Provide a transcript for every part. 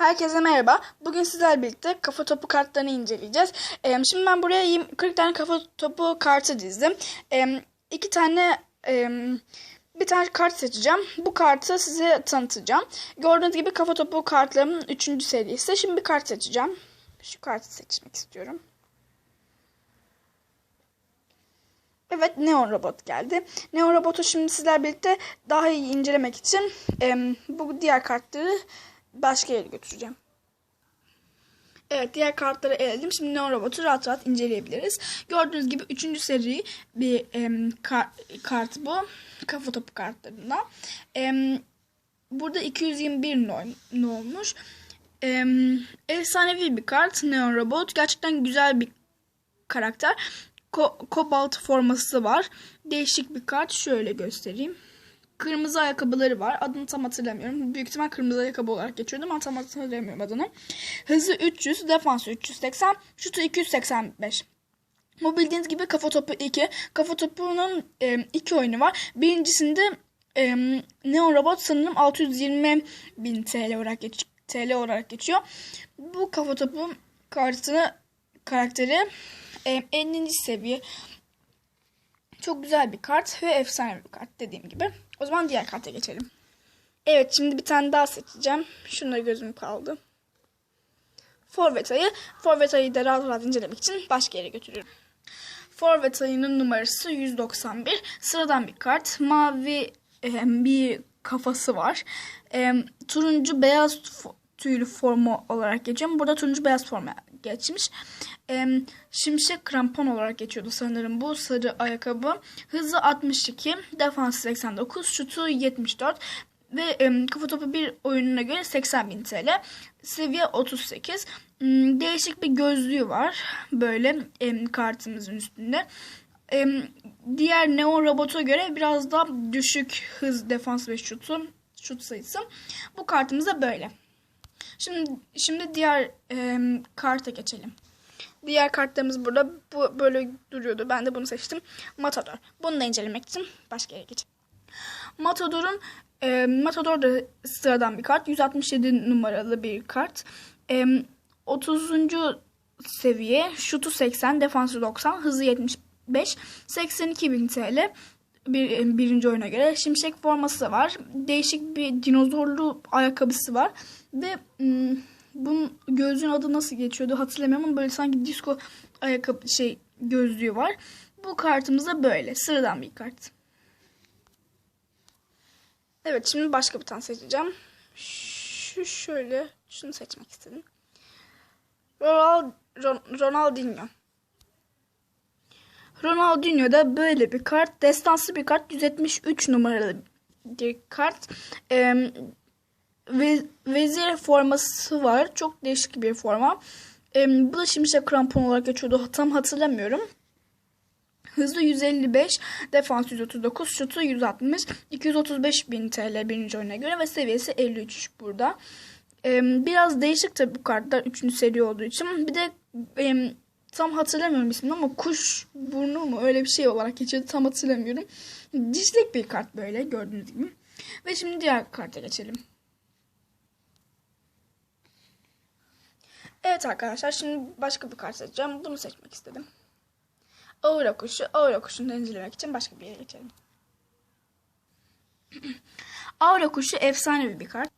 Herkese merhaba. Bugün sizlerle birlikte kafa topu kartlarını inceleyeceğiz. Ee, şimdi ben buraya yirmi- 40 tane kafa topu kartı dizdim. Ee, iki tane e, bir tane kart seçeceğim. Bu kartı size tanıtacağım. Gördüğünüz gibi kafa topu kartlarımın 3. serisi. Şimdi bir kart seçeceğim. Şu kartı seçmek istiyorum. Evet Neon Robot geldi. Neon Robot'u şimdi sizler birlikte daha iyi incelemek için em, bu diğer kartları başka yere götüreceğim. Evet diğer kartları eledim. Şimdi Neon Robot'u rahat rahat inceleyebiliriz. Gördüğünüz gibi 3. seri bir em, kar- kart bu. Kafa topu kartlarından. Em, burada 221 no, no olmuş. Em, efsanevi bir kart Neon Robot. Gerçekten güzel bir karakter. Ko- kobalt forması var. Değişik bir kart. Şöyle göstereyim. Kırmızı ayakkabıları var. Adını tam hatırlamıyorum. Büyük ihtimal kırmızı ayakkabı olarak geçiyordu ama tam hatırlamıyorum adını. Hızı 300, defansı 380, şutu 285. Bu bildiğiniz gibi kafa topu 2. Kafa topunun e, iki oyunu var. Birincisinde e, Neon Robot sanırım 620 bin TL olarak, geç, TL olarak geçiyor. Bu kafa topu kartını karakteri e, 50. seviye. Çok güzel bir kart ve efsane bir kart dediğim gibi. O zaman diğer karta geçelim. Evet şimdi bir tane daha seçeceğim. Şunlara gözüm kaldı. Forvet ayı. Forvet ayı da rahat rahat incelemek için başka yere götürüyorum. Forvet ayının numarası 191. Sıradan bir kart. Mavi e, bir kafası var. E, turuncu beyaz tüylü formu olarak geçiyor. Burada turuncu beyaz forma geçmiş. E, şimşek krampon olarak geçiyordu sanırım bu sarı ayakkabı. Hızı 62, defansı 89, şutu 74 ve e, kafa topu bir oyununa göre 80 bin TL. Seviye 38. Hmm, Değişik bir gözlüğü var. Böyle e, kartımızın üstünde. E, diğer Neon robota göre biraz daha düşük hız, defans ve şutu, şut sayısı. Bu kartımız da böyle. Şimdi şimdi diğer e, karta geçelim. Diğer kartlarımız burada bu böyle duruyordu. Ben de bunu seçtim. Matador. Bunu da incelemek için başka yere geçelim. Matador'un e, Matador da sıradan bir kart. 167 numaralı bir kart. E, 30. seviye. Şutu 80, defansı 90, hızı 75, 82 bin TL. Bir, birinci oyuna göre. Şimşek forması var. Değişik bir dinozorlu ayakkabısı var. Ve hmm, bunun gözlüğün adı nasıl geçiyordu hatırlamıyorum ama böyle sanki disco ayakkabı şey gözlüğü var. Bu kartımız da böyle. Sıradan bir kart. Evet şimdi başka bir tane seçeceğim. Şu şöyle şunu seçmek istedim. Ronald, Ron- Ronaldinho. Ronaldinho da böyle bir kart. Destansı bir kart. 173 numaralı bir kart. Ee, ve vezir forması var. Çok değişik bir forma. Ee, bu da şimşek krampon olarak geçiyordu. Tam hatırlamıyorum. Hızı 155, defans 139, şutu 160, 235 bin TL birinci oyuna göre ve seviyesi 53 burada. Ee, biraz değişik tabii bu kartlar 3. seri olduğu için. Bir de em, tam hatırlamıyorum ismini ama kuş burnu mu öyle bir şey olarak geçiyordu tam hatırlamıyorum. Dişlik bir kart böyle gördüğünüz gibi. Ve şimdi diğer karta geçelim. Evet arkadaşlar şimdi başka bir kart seçeceğim. Bunu seçmek istedim. Aura kuşu. Aura kuşunu da incelemek için başka bir yere geçelim. Aura kuşu efsane bir kart.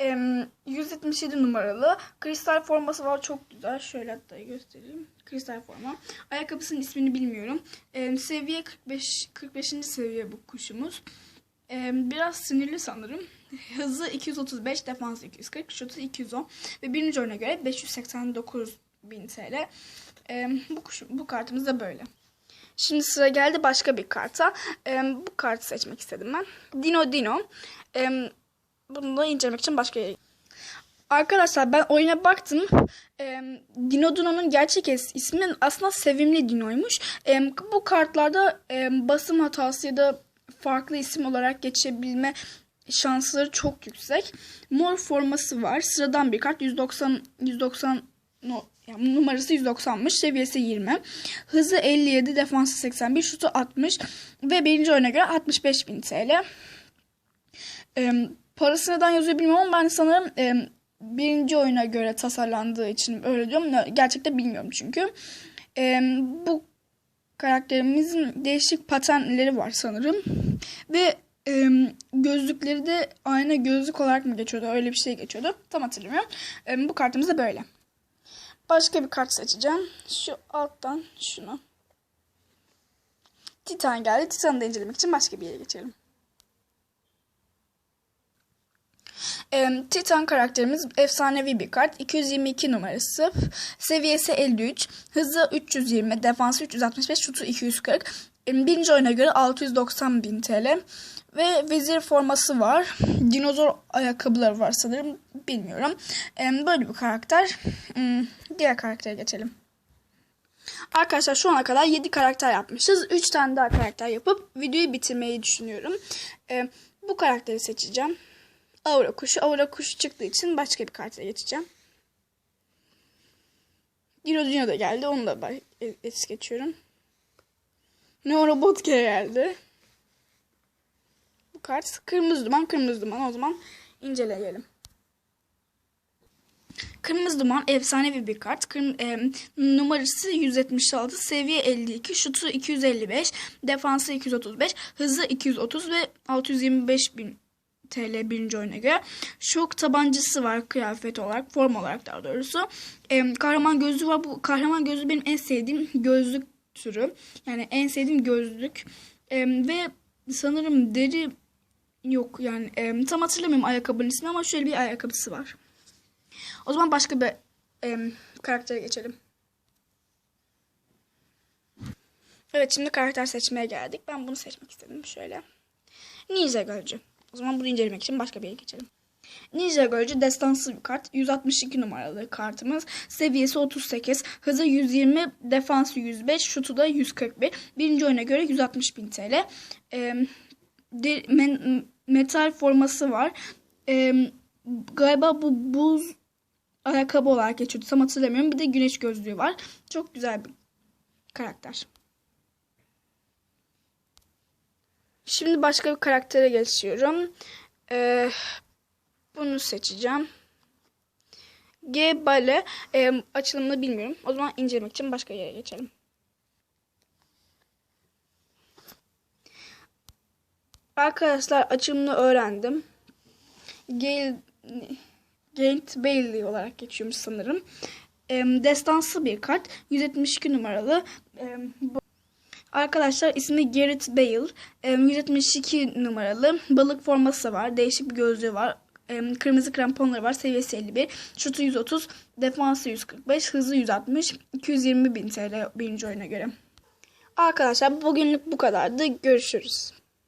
Em, 177 numaralı. Kristal forması var çok güzel. Şöyle hatta göstereyim. Kristal forma. Ayakkabısının ismini bilmiyorum. Em, seviye 45 45. seviye bu kuşumuz. Em, biraz sinirli sanırım. Hızı 235, defansı 240, şutu 210 ve birinci oyuna göre 589 bin TL. Em, bu bu kartımız da böyle. Şimdi sıra geldi başka bir karta. Em, bu kartı seçmek istedim ben. Dino Dino. Em, bunu da incelemek için başka yere Arkadaşlar ben oyuna baktım. Ee, Dino Dino'nun gerçek ismi aslında Sevimli Dino'ymuş. Ee, bu kartlarda e, basım hatası ya da farklı isim olarak geçebilme şansları çok yüksek. Mor forması var. Sıradan bir kart. 190 190 no, yani numarası 190'mış. Seviyesi 20. Hızı 57, defansı 81, şutu 60 ve birinci oyuna göre 65 bin TL. Ee, parası neden yazıyor bilmiyorum ama ben sanırım e, birinci oyuna göre tasarlandığı için öyle diyorum. Gerçekten bilmiyorum çünkü. Ee, bu karakterimizin değişik patenleri var sanırım. Ve e, gözlükleri de ayna gözlük olarak mı geçiyordu? Öyle bir şey geçiyordu. Tam hatırlamıyorum. E, bu kartımız da böyle. Başka bir kart seçeceğim. Şu alttan şunu. Titan geldi. Titan'ı da incelemek için başka bir yere geçelim. Em, Titan karakterimiz efsanevi bir kart. 222 numarası. Seviyesi 53. Hızı 320. Defansı 365. Şutu 240. Em, Birinci oyuna göre 690 bin TL. Ve vezir forması var. Dinozor ayakkabıları var sanırım. Bilmiyorum. Böyle bir karakter. Hmm, Diğer karaktere geçelim. Arkadaşlar şu ana kadar 7 karakter yapmışız. 3 tane daha karakter yapıp videoyu bitirmeyi düşünüyorum. Bu karakteri seçeceğim. Aura kuşu. Aura kuşu çıktığı için başka bir karta geçeceğim. Girodino da geldi. Onu da es geçiyorum. Neo Robot geldi. Bu kart kırmızı duman kırmızı duman. O zaman inceleyelim. Kırmızı Duman efsanevi bir kart. Kırm e, numarası 176, seviye 52, şutu 255, defansı 235, hızı 230 ve 625 bin TL birinci oyuna göre. Şok tabancası var kıyafet olarak, form olarak daha doğrusu. E, kahraman gözlüğü var. Bu kahraman gözlüğü benim en sevdiğim gözlük türü. Yani en sevdiğim gözlük. E, ve sanırım deri yok yani e, tam hatırlamıyorum ayakkabının ismi ama şöyle bir ayakkabısı var. O zaman başka bir em, karaktere geçelim. Evet şimdi karakter seçmeye geldik. Ben bunu seçmek istedim şöyle. Ninja Gölcü. O zaman bunu incelemek için başka bir yere geçelim. Ninja Gölcü destansı bir kart. 162 numaralı kartımız. Seviyesi 38. Hızı 120. Defansı 105. Şutu da 141. Birinci oyuna göre 160 bin TL. Men- metal forması var. Em, galiba bu buz ayakkabı olarak geçiyordu. Tam hatırlamıyorum. Bir de güneş gözlüğü var. Çok güzel bir karakter. Şimdi başka bir karaktere geçiyorum. Ee, bunu seçeceğim. G Bale ee, açılımını bilmiyorum. O zaman incelemek için başka yere geçelim. Arkadaşlar açılımını öğrendim. Gale Gaint Bailey olarak geçiyormuş sanırım. Em, destansı bir kart. 172 numaralı. Bu- Arkadaşlar ismi Garrett Bale. Em, 172 numaralı. Balık forması var. Değişik bir gözlüğü var. Kırmızı kramponları var. Seviyesi 51. Şutu 130. Defansı 145. Hızı 160. 220 bin TL birinci oyuna göre. Arkadaşlar bugünlük bu kadardı. Görüşürüz.